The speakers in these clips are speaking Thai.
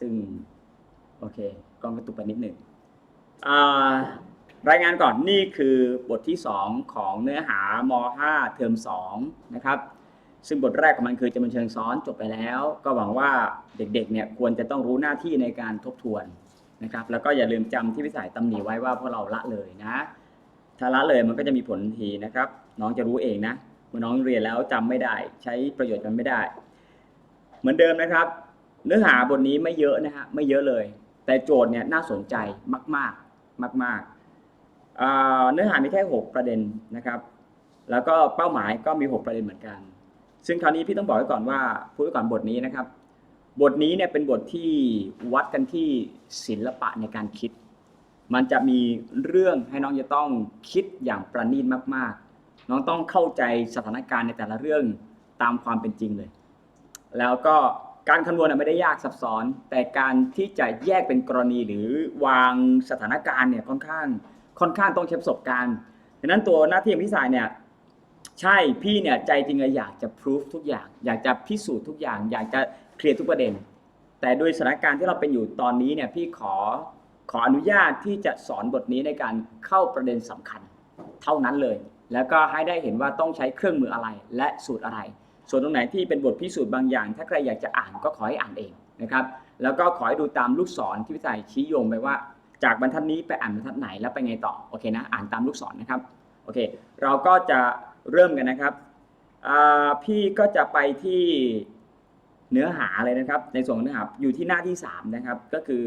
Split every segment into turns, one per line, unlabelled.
ซึ่งโอเคกล้องกระตุกไปนิดหนึ่งรายงานก่อนนี่คือบทที่ 2 ของเนื้อหาม5เทอม2นะครับซึ่งบทแรกของมันคือจะเป็นเชิงซ้อนจบไปแล้ว ก็หวังว่าเด็กๆเนี่ยควรจะต้องรู้หน้าที่ในการทบทวนนะครับ แล้วก็อย่าลืมจำที่พิสัยตำหนิไว้ว่าพวกเราละเลยนะ ถ้าละเลยมันก็จะมีผลทันทีนะครับ น้องจะรู้เองนะเมื่อน้องเรียนแล้วจำไม่ได้ ใช้ประโยชน์มันไม่ได้ เหมือนเดิมนะครับ เนื้อหาบทนี้ไม่เยอะนะฮะไม่เยอะเลย แต่โจทย์เนี่ยน่าสนใจมาก ๆ มากๆาเนื้อหามีแค่ 6 ประเด็นนะครับ แล้วก็เป้าหมายก็มี 6 ประเด็นเหมือนกัน ซึ่งคราวนี้พี่ต้องบอกไว้ก่อนว่าพูดไว้ก่อนบทนี้นะครับ บทนี้เนี่ยเป็นบทที่วัดกันที่ศิลปะในการคิด มันจะมีเรื่องให้น้องจะต้องคิดอย่างประณีตมาก ๆ น้องต้องเข้าใจสถานการณ์ในแต่ละเรื่องตามความเป็นจริงเลย แล้วก็ การคำนวณไม่ได้ยากซับซ้อน แต่การที่จะแยกเป็นกรณีหรือวางสถานการณ์เนี่ยค่อนข้างค่อนข้างต้องใช้ประสบการณ์ดังนั้นตัวหน้าที่ของพี่สายเนี่ยใช่พี่เนี่ยใจจริงเลยอยากจะพิสูจทุกอย่าง อยากจะพิสูจน์ทุกอย่าง อยากจะเคลียร์ทุกประเด็น แต่โดยสถานการณ์ที่เราเป็นอยู่ตอนนี้เนี่ยพี่ขอขออนุญาตที่จะสอนบทนี้ในการเข้าประเด็นสำคัญเท่านั้นเลย แล้วก็ให้ได้เห็นว่าต้องใช้เครื่องมืออะไรและสูตรอะไร ส่วนตรงไหนที่เป็นบทพิสูจน์บางอย่าง ถ้าใครอยากจะอ่านก็ขอให้อ่านเองนะครับ แล้วก็ขอให้ดูตามลูกศรที่พี่สายชี้โยงไปว่า จากบรรทัดนี้ไปอ่านบรรทัดไหนแล้วไปไงต่อโอเคนะอ่านตามลูกศรนะครับโอเค เราก็จะเริ่มกันนะครับพี่ก็จะไปที่เนื้อหาเลยนะครับ ในส่วนเนื้อหาอยู่ที่หน้าที่ 3 นะครับ ก็คือ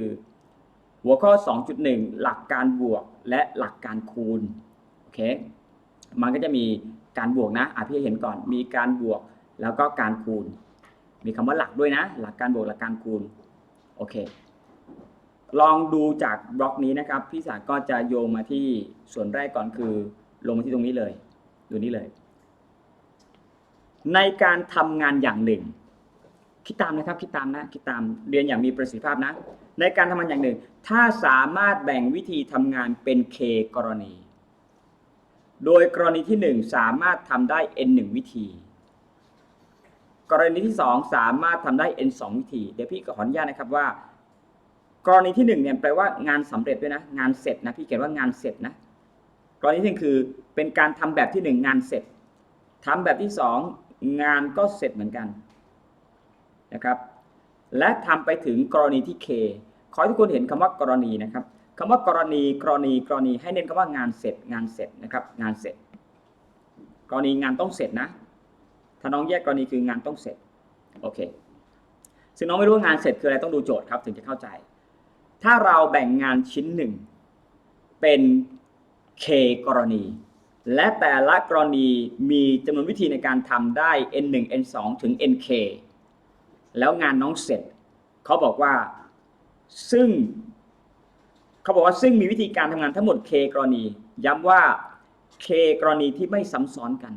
หัวข้อ 2.1 หลักการบวกและหลักการคูณโอเคมันก็จะมีการบวกนะอะพี่เห็นก่อนมีการบวก แล้วก็การคูณ มีคำว่าหลักด้วยนะ หลักการบวกหลักการคูณ โอเค ลองดูจากบล็อกนี้นะครับ พี่สาก็จะโยงมาที่ส่วนแรกก่อนคือ ลงมาที่ตรงนี้เลย ดูนี่เลย ในการทำงานอย่างหนึ่ง คิดตามนะครับ คิดตามนะ คิดตาม เรียนอย่างมีประสิทธิภาพนะ ในการทำงานอย่างหนึ่ง ถ้าสามารถแบ่งวิธีทำงานเป็น K กรณี โดยกรณีที่ 1 สามารถทำได้ n 1 วิธี กรณีที่ 2 สามารถทำได้ n 2 วิธี เดี๋ยวพี่ขออนุญาตนะครับว่า กรณีที่1เนี่ยแปลว่างานสำเร็จด้วยนะ งานเสร็จนะพี่เขียนว่างานเสร็จนะกรณีที่หนึ่งคือเป็นการทำแบบที่ 1 งานเสร็จทำแบบที่ 2 งานก็เสร็จเหมือนกันนะครับ และทำไปถึงกรณีที่ K ขอให้ทุกคนเห็นคำว่ากรณีนะครับคำว่ากรณีกรณีกรณีให้เน้นคำว่างานเสร็จงานเสร็จนะครับ งานเสร็จ กรณีงานต้องเสร็จนะ ถ้าน้องแยกกรณีคืองานต้องเสร็จโอเคซึ่งน้องไม่รู้ว่างานเสร็จคืออะไรต้องดูโจทย์ครับถึงจะเข้าใจ ถ้าเราแบ่งงานชิ้นหนึ่งเป็น K กรณี และแต่ละกรณีมีจำนวนวิธีในการทำได้ N1 N2 ถึง NK แล้วงานน้องเสร็จ เขาบอกว่าซึ่งเขาบอกว่าซึ่งมีวิธีการทำงานทั้งหมด K กรณี ย้ำว่า K กรณีที่ไม่ซ้ำซ้อนกัน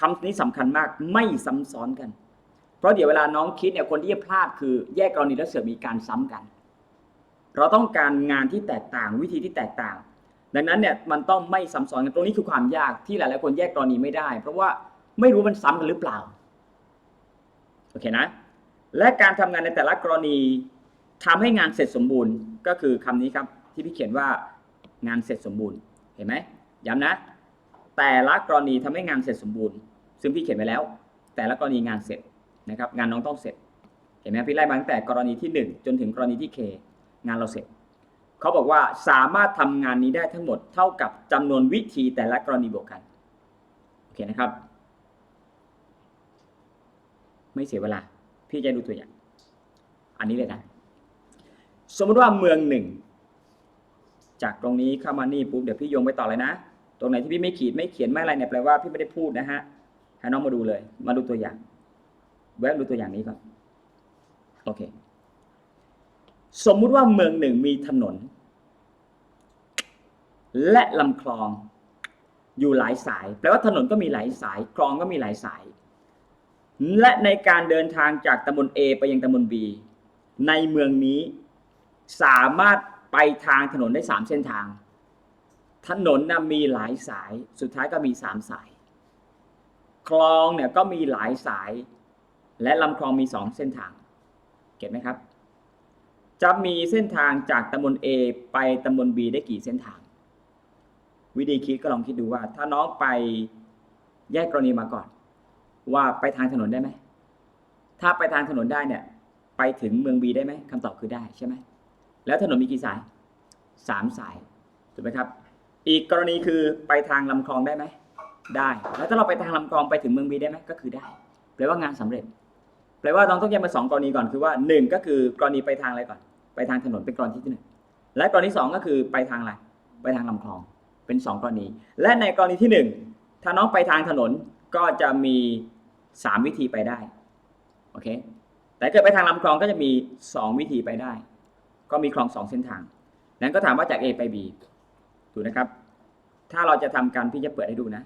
คำนี้สำคัญมากไม่ซ้ำซ้อนกัน เพราะเดี๋ยวเวลาน้องคิดเนี่ยคนที่จะพลาดคือแยกกรณีแล้วเสือมีการซ้ำกัน เราต้องการงานที่แตกต่างวิธีที่แตกต่าง ดังนั้นเนี่ยมันต้องไม่ซ้ำซ้อนกันตรงนี้คือความยากที่หลาย ๆ คนแยกกรณีไม่ได้ เพราะว่าไม่รู้มันซ้ำกันหรือเปล่าโอเคนะ และการทำงานในแต่ละกรณีทำให้งานเสร็จสมบูรณ์ก็คือคำนี้ครับที่พี่เขียนว่างานเสร็จสมบูรณ์เห็นไหมย้ำนะ แต่ละกรณีทำให้งานเสร็จสมบูรณ์ ซึ่งพี่เขียนไปแล้ว แต่ละกรณีงานเสร็จนะครับ งานน้องต้องเสร็จ เห็นไหมพี่ไล่มาตั้งแต่กรณีที่ 1 จนถึงกรณีที่ K งานเราเสร็จ เขาบอกว่าสามารถทำงานนี้ได้ทั้งหมดเท่ากับจำนวนวิธีแต่ละกรณีบวกกัน โอเคนะครับ ไม่เสียเวลา พี่จะดูตัวอย่าง อันนี้เลยนะ สมมติว่าเมืองหนึ่ง จากตรงนี้เข้ามานี่ปุ๊บเดี๋ยวพี่โยงไปต่อเลยนะ ตรงไหนที่พี่ไม่ขีดไม่เขียนไม่อะไรเนี่ยแปลว่าพี่ไม่ได้พูดนะฮะให้น้องมาดูเลย มาดูตัวอย่าง แวะดูตัวอย่างนี้ก่อนโอเค สมมุติว่าเมืองหนึ่งมีถนน และลำคลองอยู่หลายสาย แปลว่าถนนก็มีหลายสาย คลองก็มีหลายสาย และในการเดินทางจากตำบล A ไปยังตำบล B ในเมืองนี้สามารถไปทางถนนได้3เส้นทาง ถนนนะมีหลายสาย สุดท้ายก็มี3สาย คลองเนี่ยก็มีหลายสาย และลำคลองมี2เส้นทาง เก็ตไหมครับ จะมีเส้นทางจากตำบล A ไปตำบล B ได้กี่เส้นทาง วิธีคิดก็ลองคิดดูว่า ถ้าน้องไปแยกกรณีมาก่อน ว่าไปทางถนนได้ไหม ถ้าไปทางถนนได้เนี่ย ไปถึงเมือง B ได้ไหมคำตอบคือได้ใช่ไหมแล้วถนนมีกี่สายสามสายถูกไหมครับ อีกกรณีคือไปทางลำคลองได้ไหมได้ แล้วถ้าเราไปทางลำคลองไปถึงเมือง B ได้ไหมก็คือได้ แปลว่างานสำเร็จ แปลว่าเราต้องแยกเป็นสองกรณีก่อนคือว่าหนึ่งก็คือกรณีไปทางอะไรก่อน ไปทางถนนเป็นกรณีที่หนึ่งและกรณีสองก็คือไปทางอะไร ไปทางลำคลอง เป็นสองกรณี และในกรณีที่หนึ่งถ้าน้องไปทางถนนก็จะมีสามวิธีไปได้ โอเค แต่เกิดไปทางลำคลองก็จะมีสองวิธีไปได้ ก็มีคลองสองเส้นทาง นั้นก็ถามว่าจาก A ไป B ถูกนะครับ ถ้าเราจะทำการพี่จะเปิดให้ดูนะ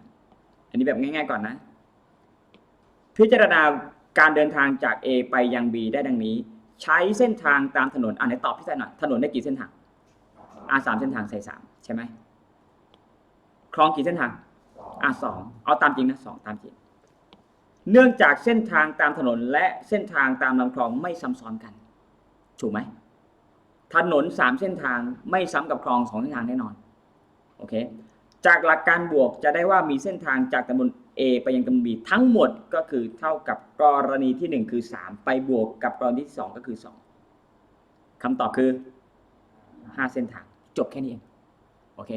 อันนี้แบบง่าย ๆก่อนนะ พิจารณาการเดินทางจาก A ไปยัง B ได้ดังนี้ ใช้เส้นทางตามถนนอ่านไหนตอบพี่ชายหน่อยถนนได้กี่เส้นทางอ่าสามเส้นทางใส่สามใช่ไหมคลองกี่เส้นทางอ่าสองเอาตามจริงนะสองตามจริง เนื่องจากเส้นทางตามถนนและเส้นทางตามลำคลองไม่ซ้ำซ้อนกัน ถูกไหมถนนสามเส้นทางไม่ซ้ำกับคลองสองเส้นทางแน่นอน โอเคจากหลักการบวกจะได้ว่ามีเส้นทางจากตำบล A ไปยังตำบล B ทั้งหมดก็คือเท่ากับกรณีที่ 1 คือ 3 ไปบวกกับกรณีที่ 2 ก็คือ 2คำตอบคือ 5 เส้นทาง จบแค่นี้เองโอเค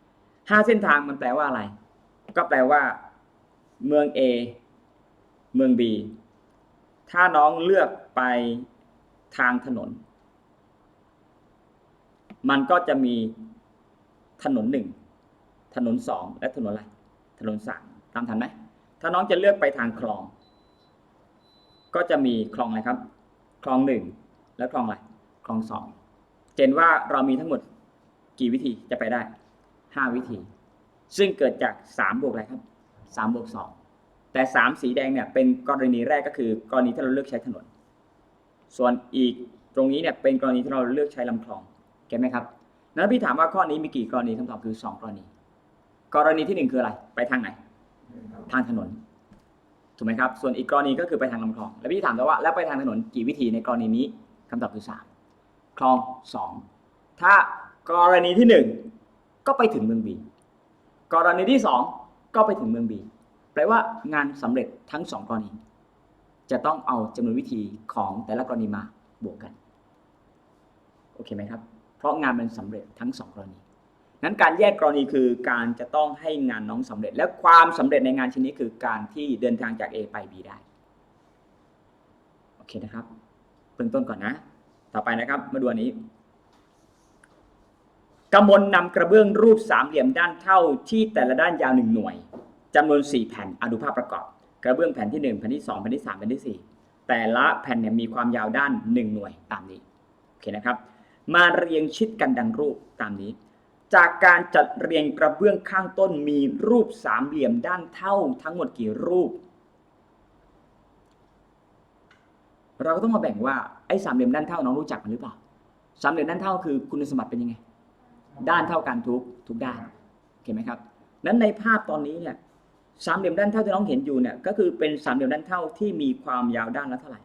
5เส้นทางมันแปลว่าอะไร ก็แปลว่า เมือง A เมือง B ถ้าน้องเลือกไปทางถนน มันก็จะมี ถนนหนึ่งถนนสองและถนนอะไร ถนนสามตามทันไหมถ้าน้องจะเลือกไปทางคลอง ก็จะมีคลองอะไรครับ คลองหนึ่งและคลองอะไร คลองสองเจนว่าเรามีทั้งหมดกี่วิธีจะไปได้ห้าวิธี ซึ่งเกิดจากสามบวกอะไรครับสามบวกสองแต่สามสีแดงเนี่ยเป็นกรณีแรกก็คือกรณีที่เราเลือกใช้ถนน ส่วนอีกตรงนี้เนี่ยเป็นกรณีที่เราเลือกใช้ลำคลองเก็ตไหมครับ นั้นพี่ถามว่าข้อนี้มีกี่กรณีคำตอบคือ2กรณี กรณีที่1คืออะไร ไปทางไหน ทางถนน ถูกไหมครับ ส่วนอีกกรณีก็คือไปทางลำคลอง แล้วพี่ถามต่อว่า แล้วไปทางถนนกี่วิธีในกรณีนี้คำตอบคือ3คลอง2ถ้ากรณีที่1ก็ไปถึงเมืองบี กรณีที่2ก็ไปถึงเมืองบี แปลว่างานสำเร็จทั้ง2กรณี จะต้องเอาจำนวนวิธีของแต่ละกรณีมาบวกกัน โอเคไหมครับ ราะงานมันสำเร็จทั้งสองกรณีนั้นการแยกกรณีคือการจะต้องให้งานน้องสำเร็จ และความสำเร็จในงานชิ้นนี้คือการที่เดินทางจาก A ไป B ได้โอเคนะครับเบื้องต้นก่อนนะ ต่อไปนะครับมาดูอันนี้กำมลนำกระเบื้องรูปสามเหลี่ยมด้านเท่าที่แต่ละด้านยาวหนึ่งหน่วยจำนวน4แผ่นอะดูภาพประกอบ กระเบื้องแผ่นที่1แผ่นที่2แผ่นที่3แผ่นที่4แต่ละแผ่นเนี่ยมีความยาวด้าน1หน่วยตามนี้โอเคนะครับ มาเรียงชิดกันดังรูปตามนี้ จากการจัดเรียงกระเบื้องข้างต้นมีรูปสามเหลี่ยมด้านเท่าทั้งหมดกี่รูป เราก็ต้องมาแบ่งว่าไอ้สามเหลี่ยมด้านเท่าน้องรู้จักมันหรือเปล่าสามเหลี่ยมด้านเท่าคือคุณสมบัติเป็นยังไง ด้านเท่ากันทุกทุกด้านโอเคไหมครับนั้นในภาพตอนนี้เนี่ยสามเหลี่ยมด้านเท่าที่น้องเห็นอยู่เนี่ยก็คือเป็นสามเหลี่ยมด้านเท่าที่มีความยาวด้านละเท่าไหร่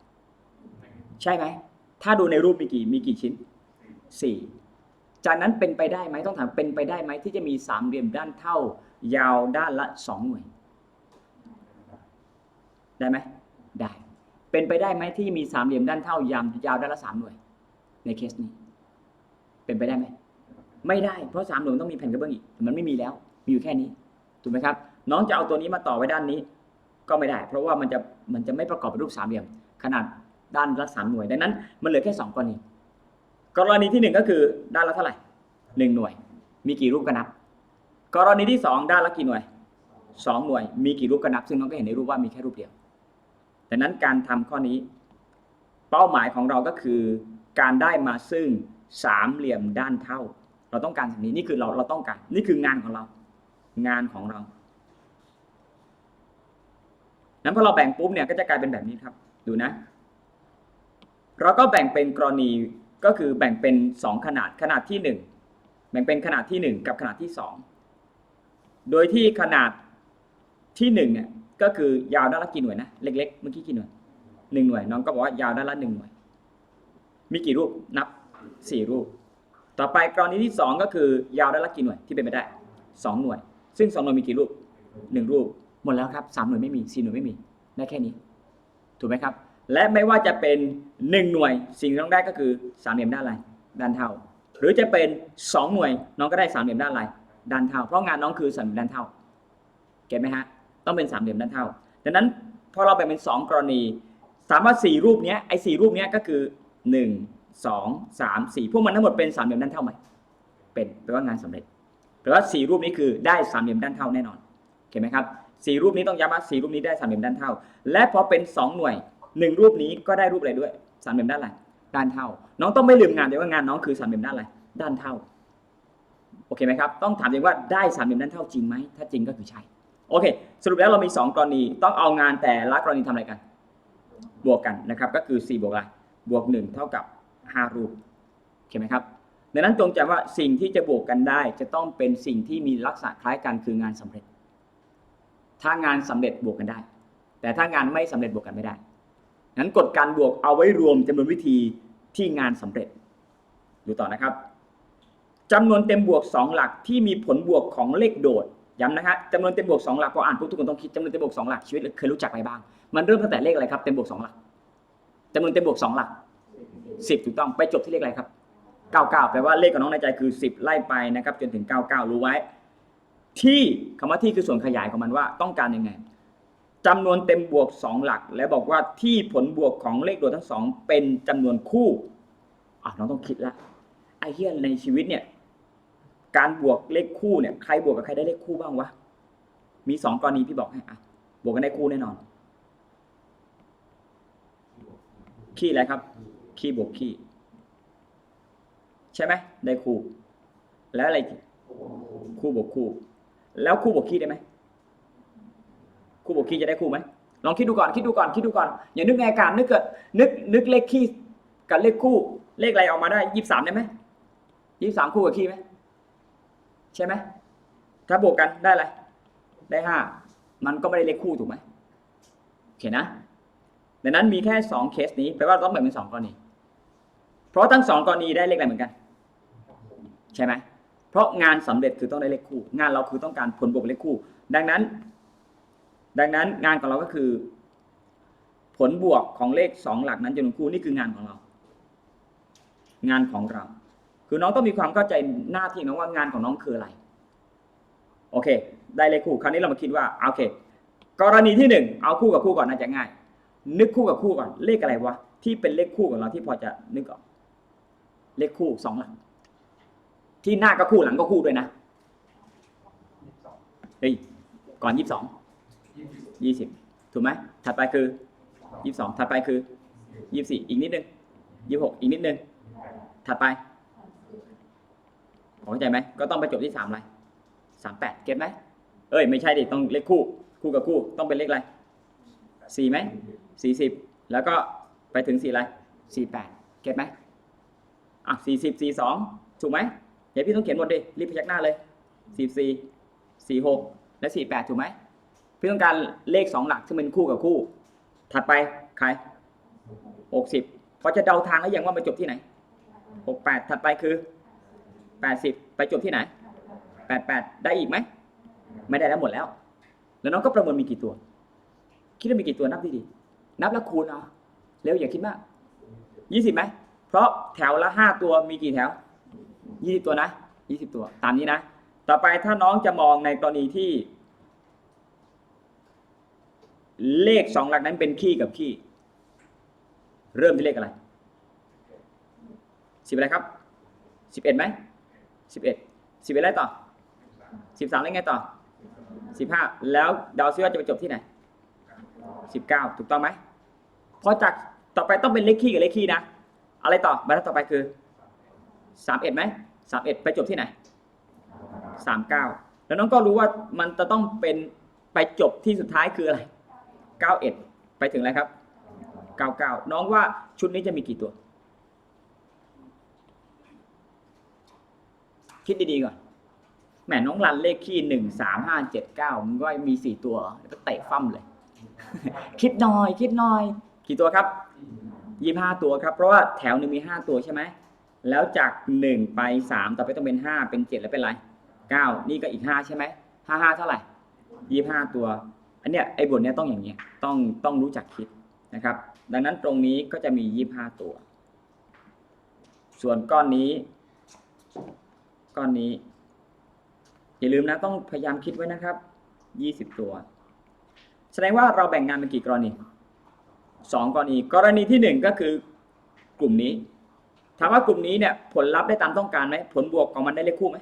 ใช่ไหมถ้าดูในรูปมีกี่มีกี่ชิ้น สี่จากนั้นเป็นไปได้ไหมต้องถามเป็นไปได้ไหมที่จะมีสามเหลี่ยมด้านเท่า ยาวด้านละสองหน่วย ได้ไหมได้ เป็นไปได้ไหมที่มีสามเหลี่ยมด้านเท่ายาวยาวด้านละสามหน่วย ในเคสนี้ เป็นไปได้ไหมไม่ได้เพราะสามหน่วยต้องมีแผ่นกระเบื้องอีกมันไม่มีแล้วมีอยู่แค่นี้ถูกไหมครับ น้องจะเอาตัวนี้มาต่อไว้ด้านนี้ ก็ไม่ได้ เพราะว่ามันจะมันจะไม่ประกอบเป็นรูปสามเหลี่ยม ขนาดด้านละสามหน่วย ดังนั้น มันเหลือแค่สองกรณี กรณีที่หนึ่งก็คือด้านละเท่าไหร่หนึ่งหน่วย มีกี่รูปก็นับ กรณีที่สองด้านละกี่หน่วยสองหน่วย มีกี่รูปก็นับ ซึ่งน้องก็เห็นในรูปว่ามีแค่รูปเดียวดังนั้นการทำข้อนี้ เป้าหมายของเราก็คือ การได้มาซึ่งสามเหลี่ยมด้านเท่า เราต้องการสิ่งนี้นี่คือเราเราต้องการ นี่คืองานของเรา งานของเรานั้นพอเราแบ่งปุ๊บเนี่ยก็จะกลายเป็นแบบนี้ครับ ดูนะ เราก็แบ่งเป็นกรณี ก็คือแบ่งเป็น 2 ขนาดขนาดที่ 1 แบ่งเป็นขนาดที่ 1 กับขนาดที่ 2 โดยที่ขนาดที่1เนี่ยก็คือยาวด้านละกี่หน่วยนะเล็ก ๆ เมื่อกี้กี่หน่วยหนึ่งหน่วยน้องก็บอกว่ายาวด้านละหนึ่งหน่วย มีกี่รูปนับสี่รูป ต่อไปกรณีที่สองก็คือยาวด้ละกี่หน่วยที่เป็นไปได้สองหน่วย ซึ่งสองหน่วยมีกี่รูปหนึ่งรูปหมดแล้วครับสามหน่วยไม่มีสี่หน่วยไม่มีได้แค่นี้ ถูกไหมครับ และไม่ว่าจะเป็นหนึ่งหน่วยสิ่งที่ต้องได้ก็คือสามเหลี่ยมด้านอะไรด้านเท่า หรือจะเป็นสองหน่วยน้องก็ได้สามเหลี่ยมด้านอะไรด้านเท่า เพราะงานน้องคือสามเหลี่ยมด้านเท่าเก็ตไหมฮะต้องเป็นสามเหลี่ยมด้านเท่าดังนั้นพอเราแบ่งเป็นสองกรณีสามารถสี่รูปนี้ไอ้สี่รูปนี้ก็คือหนึ่งสองสามสี่พวกมันทั้งหมดเป็นสามเหลี่ยมด้านเท่าไหมเป็นแปลว่างานสำเร็จแปลว่าสี่รูปนี้คือได้สามเหลี่ยมด้านเท่าแน่นอนเห็นไหมครับสี่รูปนี้ต้องย้ำว่าสี่รูปนี้ได้สามเหลี่ยมด้านเท่า และพอเป็นสองหน่วย หนึ่งรูปนี้ก็ได้รูปอะไรด้วยสามเหลี่ยมด้านอะไรด้านเท่า น้องต้องไม่ลืมงานเลยว่างานน้องคือสามเหลี่ยมด้านอะไรด้านเท่าโอเคไหมครับต้องถามเองว่าได้สามเหลี่ยมด้านเท่าจริงไหมถ้าจริงก็คือใช่โอเค สรุปแล้วเรามี 2 กรณีต้องเอางานแต่ละกรณีทำอะไรกัน บวกกันนะครับก็คือ 4 บวกอะไรบวก 1 เท่ากับ 5 รูปโอเคไหมครับดังนั้นจงจำว่าสิ่งที่จะบวกกันได้ จะต้องเป็นสิ่งที่มีลักษณะคล้ายกันคืองานสำเร็จ ถ้างานสำเร็จบวกกันได้ แต่ถ้างานไม่สำเร็จบวกกันไม่ได้ งั้นกฎการบวกเอาไว้รวมจำนวนวิธีที่งานสำเร็จ ดูต่อนะครับจำนวนเต็มบวก 2 หลักที่มีผลบวกของเลขโดดย้ำนะฮะจำนวนเต็มบวก 2 หลักพออ่านปุ๊บทุกคนต้องคิดจำนวนเต็มบวก 2 หลักชีวิตเคยรู้จักอะไรบ้าง มันเริ่มตั้งแต่เลขอะไรครับเต็มบวก 2 หลักจำนวนเต็มบวก 2 หลัก 10 ถูกต้องไปจบที่เลขอะไรครับ 99 แปลว่าเลขของน้องในใจคือ 10 ไล่ไปนะครับจนถึง 99 รู้ไว้ ที่คำว่าที่คือส่วนขยายของมันว่าต้องการยังไง จำนวนเต็มบวก 2 หลัก และบอกว่าที่ผลบวกของเลขโดดทั้งสองเป็นจำนวนคู่อะน้องต้องคิดละไอ้เหี้ยในชีวิตเนี่ย การบวกเลขคู่เนี่ยใครบวกกับใครได้เลขคู่บ้างวะมีสองกรณีพี่บอกให้อะบวกกันได้คู่แน่นอน ขี้อะไรครับ ขี้บวกขี้ ใช่ไหมได้คู่ แล้วอะไรคู่บวกคู่ แล้วคู่บวกขี้ได้ไหม คู่บวกขี้จะได้คู่ไหมลองคิดดูก่อนคิดดูก่อนคิดดูก่อนอย่านึกในอากาศนึกเกิดนึกนึกเลขขี้กับเลขคู่เลขอะไรออกมาได้ยี่สามได้ไหมยี่สามคู่กับขี้ไหมใช่ไหมถ้าบวกกันได้อะไรได้ห้ามันก็ไม่ได้เลขคู่ถูกไหมโอเคนะดังนั้นมีแค่สองเคสนี้แปลว่าต้องแบ่งเป็นสองกรณีเพราะทั้งสองกรณีได้เลขอะไรเหมือนกัน ใช่ไหมเพราะงานสำเร็จคือต้องได้เลขคู่ งานเราคือต้องการผลบวกเลขคู่ ดังนั้น ดังนั้นงานของเราก็คือ ผลบวกของเลขสองหลักนั้นจำนวนคู่นี่คืองานของเรา งานของเรา คือน้องต้องมีความเข้าใจหน้าที่น้องว่างานของน้องคืออะไร โอเค ได้เลขคู่ คราวนี้เรามาคิดว่าโอเค กรณีที่หนึ่งเอาคู่กับคู่ก่อนน่าจะง่าย นึกคู่กับคู่ก่อน เลขอะไรวะที่เป็นเลขคู่ของเราที่พอจะนึกออก เลขคู่สองหลัก ที่หน้าก็คู่หลังก็คู่ด้วยนะเฮ้ยก่อนยี่สิบสอง ยี่สิบถูกไหมถัดไปคือยี่สิบสองถัดไปคือยี่สิบสี่อีกนิดนึงยี่สิบหกอีกนิดนึง ถัดไปเข้าใจไหมก็ต้องไปจบที่สามอะไรสามแปดเก็ตไหมเอ้ยไม่ใช่ดิต้องเลขคู่ คู่กับคู่ต้องเป็นเลขอะไรสี่ไหมสี่สิบแล้วก็ไปถึงสี่อะไรสี่แปดเก็ตไหมอะสี่สิบสี่สองถูกไหมเดี๋ยวพี่ต้องเขียนหมดดิรีบพยักหน้าเลยสี่สี่สี่หกและสี่แปดถูกไหม พี่ต้องการเลขสองหลักซึ่งเป็นคู่กับคู่ ถัดไปใครหกสิบพอจะเดาทางแล้วยังว่าไปจบที่ไหนหกแปดถัดไปคือแปดสิบไปจบที่ไหนแปดแปดได้อีกไหม ไม่ได้แล้วหมดแล้ว แล้วน้องก็ประเมินมีกี่ตัว คิดว่ามีกี่ตัวนับดีๆนับแล้วคูณเอาเร็วอย่าคิดมากยี่สิบไหม เพราะแถวละห้าตัวมีกี่แถวยี่สิบตัวนะยี่สิบตัว ตามนี้นะ ต่อไปถ้าน้องจะมองในกรณีที่ เลขสองหลักนั้นเป็นขี้กับขี้ เริ่มที่เลขอะไรสิบอะไรครับสิบเอ็ดไหมสิบเอ็ดสิบเอ็ดอะไรต่อสิบสามแล้วไงต่อสิบห้าแล้วเดาซิว่าจะไปจบที่ไหนสิบเก้าถูกต้องไหมพอจากต่อไปต้องเป็นเลขคี่กับเลขคี่นะ อะไรต่อบรรทัดต่อไปคือสามเอ็ดไหมสามเอ็ดไปจบที่ไหนสามเก้าแล้วน้องก็รู้ว่ามันจะต้องเป็นไปจบที่สุดท้ายคืออะไร เก้าเอ็ดไปถึงอะไรครับเก้าเก้าน้องว่าชุดนี้จะมีกี่ตัว คิดดีๆก่อนแหมน้องรันเลขขี้หนึ่งสามห้าเจ็ดเก้ามันก็มีสี่ตัวแล้วก็เตะฟั่มเลย คิดหน่อย คิดหน่อย กี่ตัวครับยี่ห้าตัวครับ เพราะว่าแถวหนึ่งมีห้าตัวใช่ไหมแล้วจากหนึ่งไปสามต่อไปต้องเป็นห้าเป็นเจ็ดแล้วเป็นไรเก้านี่ก็อีกห้าใช่ไหมห้าห้าเท่าไหร่ยี่ห้าตัว อันเนี้ยไอ้บทเนี้ยต้องอย่างเงี้ยต้องต้องรู้จักคิดนะครับ ดังนั้นตรงนี้ก็จะมียี่ห้าตัว ส่วนก้อนนี้ ก้อนนี้ อย่าลืมนะต้องพยายามคิดไว้นะครับยี่สิบตัว แสดงว่าเราแบ่งงานเป็นกี่กรณีสองกรณี กรณีที่หนึ่งก็คือกลุ่มนี้ถามว่ากลุ่มนี้เนี่ยผลลัพธ์ได้ตามต้องการไหมผลบวกของมันได้เลขคู่ไหม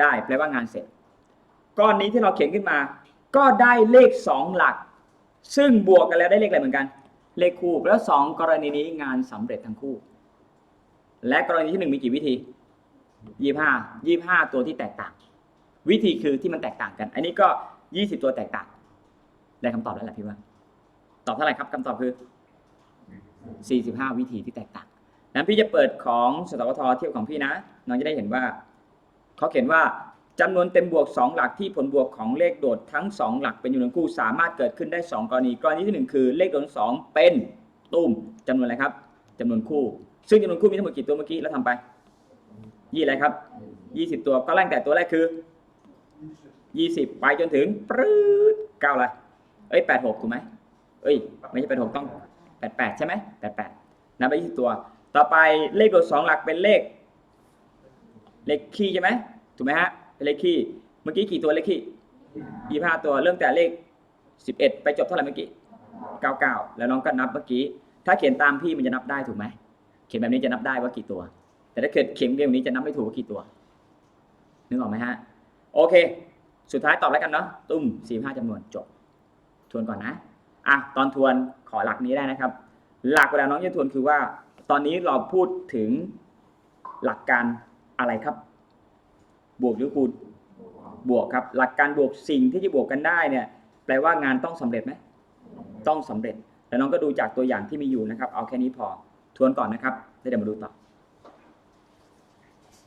ได้แปลว่างานเสร็จ ก้อนนี้ที่เราเขียนขึ้นมา ก็ได้เลขสองหลัก ซึ่งบวกกันแล้วได้เลขอะไรเหมือนกัน เลขคู่แล้วสองกรณีนี้งานสำเร็จทั้งคู่ และกรณีที่หนึ่งมีกี่วิธียี่ห้ายี่ห้าตัวที่แตกต่าง วิธีคือที่มันแตกต่างกัน อันนี้ก็ยี่สิบตัวแตกต่าง ได้คำตอบแล้วแหละพี่ว่า ตอบเท่าไหร่ครับคำตอบคือ 45 วิธีที่แตกต่างนั้นพี่จะเปิดของสตวทเทียบของพี่นะ น้องจะได้เห็นว่าเขาเขียนว่า จำนวนเต็มบวก 2 หลักที่ผลบวกของเลขโดดทั้ง 2 หลักเป็นอยู่ในคู่สามารถเกิดขึ้นได้ 2 กรณี กรณีที่ 1 คือเลขโดดสองเป็นตุ้มจำนวนอะไรครับจำนวนคู่ ซึ่งจำนวนคู่มีทั้งหมดกี่ตัวเมื่อกี้แล้วทำไปยี่อะไรครับ 20 ตัวก็แรกแต่ตัวแรกคือ 20 ไปจนถึงปรื๊ดเก้าอะไรเอ้ย86ถูกไหมเอ้ยไม่ใช่86ต้อง 88 ใช่ไหม88นับไป20 ตัว ต่อไปเลขโดดสองหลักเป็นเลข เลขคี่ใช่ไหมถูกไหมฮะ เป็นเลขคี่ เมื่อกี้กี่ตัวเลขคี่25ตัวเริ่มแต่เลข11ไปจบเท่าไหร่เมื่อกี้99แล้วน้องก็นับเมื่อกี้ ถ้าเขียนตามพี่มันจะนับได้ถูกไหมเขียนแบบนี้จะนับได้ว่ากี่ตัว แต่ถ้าเกิดเขียนแบบนี้จะนับไม่ถูกว่ากี่ตัวนึกออกไหมฮะโอเค สุดท้ายตอบแล้วกันเนาะตุ้ม45จำนวนจบ ทวนก่อนนะอะตอนทวนขอหลักนี้ได้นะครับ หลักเวลาน้องจะทวนคือว่า ตอนนี้เราพูดถึงหลักการอะไรครับ บวกหรือคูณบวกครับ หลักการบวกสิ่งที่จะบวกกันได้เนี่ย แปลว่างานต้องสำเร็จไหมต้องสำเร็จ แล้วน้องก็ดูจากตัวอย่างที่มีอยู่นะครับ เอาแค่นี้พอ ทวนก่อนนะครับแล้วเดี๋ยวมาดูต่อ